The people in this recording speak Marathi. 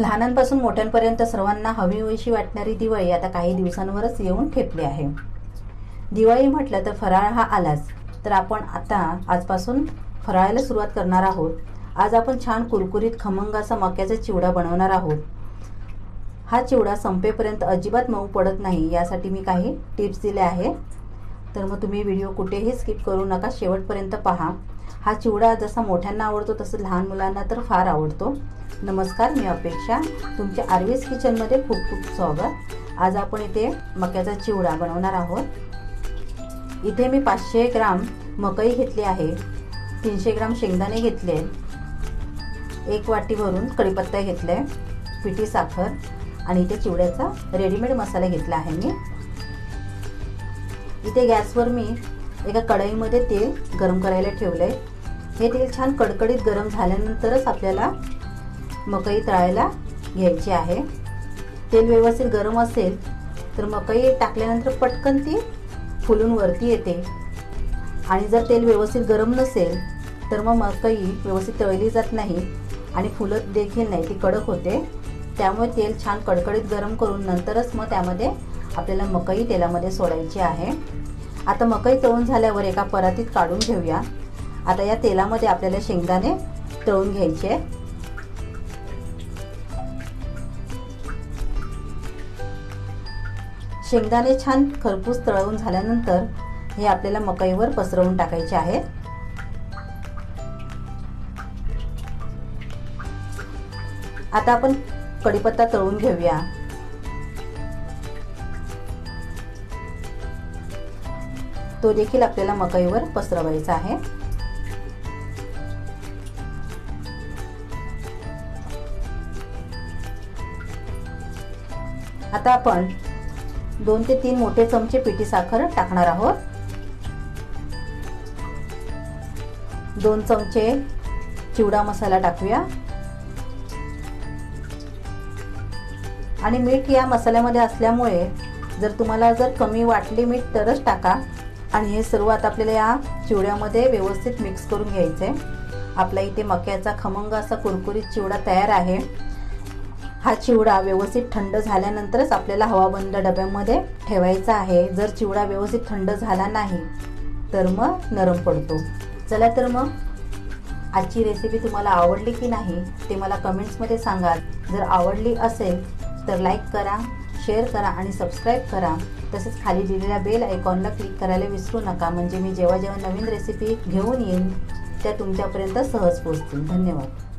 लहानांपासून मोठ्यांपर्यंत सर्वांना हवीहवीशी वाटणारी दिवाळी आता काही दिवसांवरच येऊन ठेपली आहे. दिवाळी म्हटलं तर फराळ हा आलाच. तर आपण आता आजपासून फराळाला सुरुवात करणार आहोत. आज आपण छान कुरकुरीत खमंग असा मक्याचा चिवडा बनवणार आहोत. हा चिवडा संपेपर्यंत अजिबात मऊ पडत नाही यासाठी मी काही टिप्स दिल्या आहे तर मग तुम्ही व्हिडिओ कुठेही स्किप करू नका शेवटपर्यंत पहा. हा चिवडा जसा मोठ्यांना आवडतो तसं लहान मुलांना तर फार आवडतो. नमस्कार मी अपेक्षा. तुमच्या आरवीस किचनमध्ये खूप खूप स्वागत. आज आपण इथे मक्याचा चिवडा बनवणार आहोत. इथे मी पाचशे ग्राम मकई घेतली आहे. तीनशे ग्राम शेंगदाणे घेतले. एक वाटी भरून कढीपत्ता घेतला. आहे पिठी साखर आणि इथे चिवड्याचा रेडीमेड मसाला घेतला आहे मी. इथे गॅसवर मी एका कढईमध्ये तेल गरम करायला ठेवलं आहे हे तेल छान कडकडीत गरम झाल्यानंतरच आपल्याला मकई तळायला घ्यायची आहे. तेल व्यवस्थित गरम असेल तर मकई टाकल्यानंतर पटकन ती फुलून वरती येते. आणि जर तेल व्यवस्थित गरम नसेल तर मग मकई व्यवस्थित तळली जात नाही आणि फुलत देखील नाही ती कडक होते. त्यामुळे तेल छान कडकडीत गरम करून नंतरच मग त्यामध्ये आपल्याला मकई तेलामध्ये सोडायची आहे. आता मकई तळून झाल्यावर एका परातीत काढून घेऊया. आता या तेलामध्ये आपल्याला शेंगदाणे तळून घ्यायचे. शेंगदाणे छान खरपूस तळवून झाल्यानंतर हे आपल्याला मकईवर पसरवून टाकायचे आहे. आता आपण कढीपत्ता तळून घेऊया. तो देखील आपल्याला मकईवर पसरवायचा आहे. आता आपण दोन ते तीन मोठे चमचे पिठी साखर टाकणार आहोत. दोन चमचे चिवडा मसाला टाकूया. आणि मीठ या मसाल्यामध्ये असल्यामुळे जर तुम्हाला जर कमी वाटली मीठ तरच टाका. आणि हे सर्व आता आपल्याला या चिवड्यामध्ये व्यवस्थित मिक्स करून घ्यायचं. आहे आपला इथे मक्याचा खमंग असा कुरकुरीत चिवडा तयार आहे. हा चिवडा व्यवस्थित थंड झाल्यानंतरच आपल्याला हवाबंद डब्यामध्ये ठेवायचा आहे. जर चिवडा व्यवस्थित थंड झाला नाही तर मग नरम पडतो. चला तर मग आजची रेसिपी तुम्हाला आवडली की नाही ते मला कमेंट्समध्ये सांगा. जर आवडली असेल तर लाईक करा. शेअर करा आणि सबस्क्राईब करा. तसेच खाली दिलेल्या बेल आयकॉनला क्लिक करायला विसरू नका. म्हणजे मी जेव्हा जेव्हा नवीन रेसिपी घेऊन येईन त्या तुमच्यापर्यंत सहज पोचतील धन्यवाद.